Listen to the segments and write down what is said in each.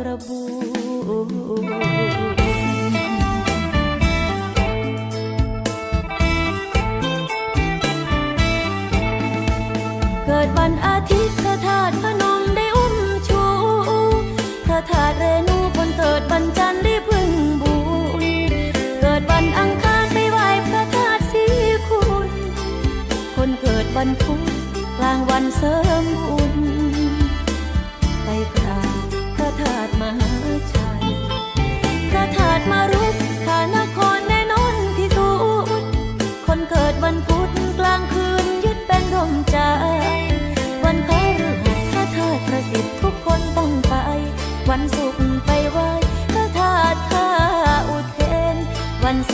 กระบูเกิดวันอาทิตย์พระธาตุพนมได้อุ้มชูพระธาตุเรนูคนเกิดวันจันทร์ได้พึ่งบุญเกิดวันอังคารไปไหว้พระธาตุสีคุณ คนเกิดวันพุธกลางวันเสริมบุญ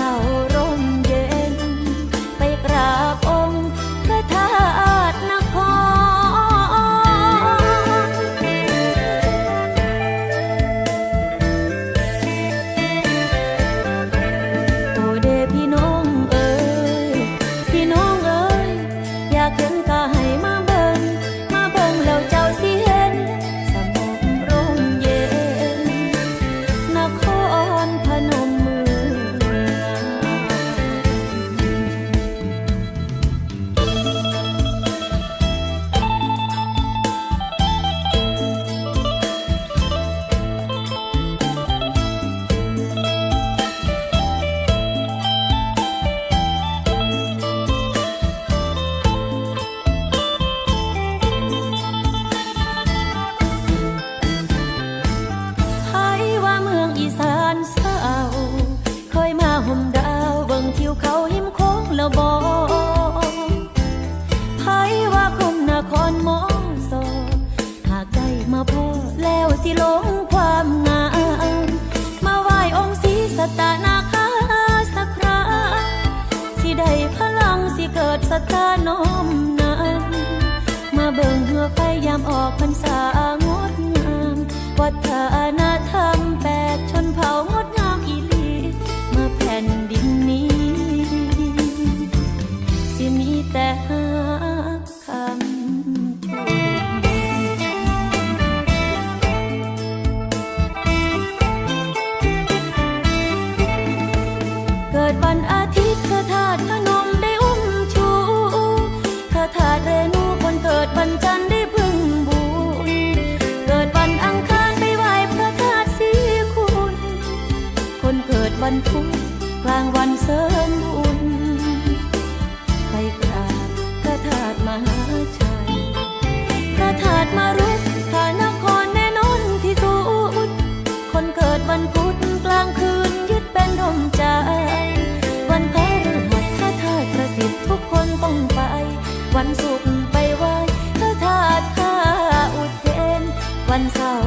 ahorro. ตานมนั้นมาเบิ่งเหือไฟยามออกพรรษางดงามวัฒนธรรมแปดชนเผ่างดงามอีลีเมื่อแผ่นดินนี้สิมีแต่หาคำเกิดวัน บรรทุกกลางวันเสริมบุญ ไปกราบพระธาตุมหาชัย พระธาตุมารุกพระนครแน่นอนที่สุด คนเกิดวันพุธกลางคืนยึดเป็นร่มใจ วันพระฤหัสพระธาตุประสิทธิ์ทุกคนต้องไป วันศุกร์ไปไหว้พระธาตุท่าอุเทนวันเสาร์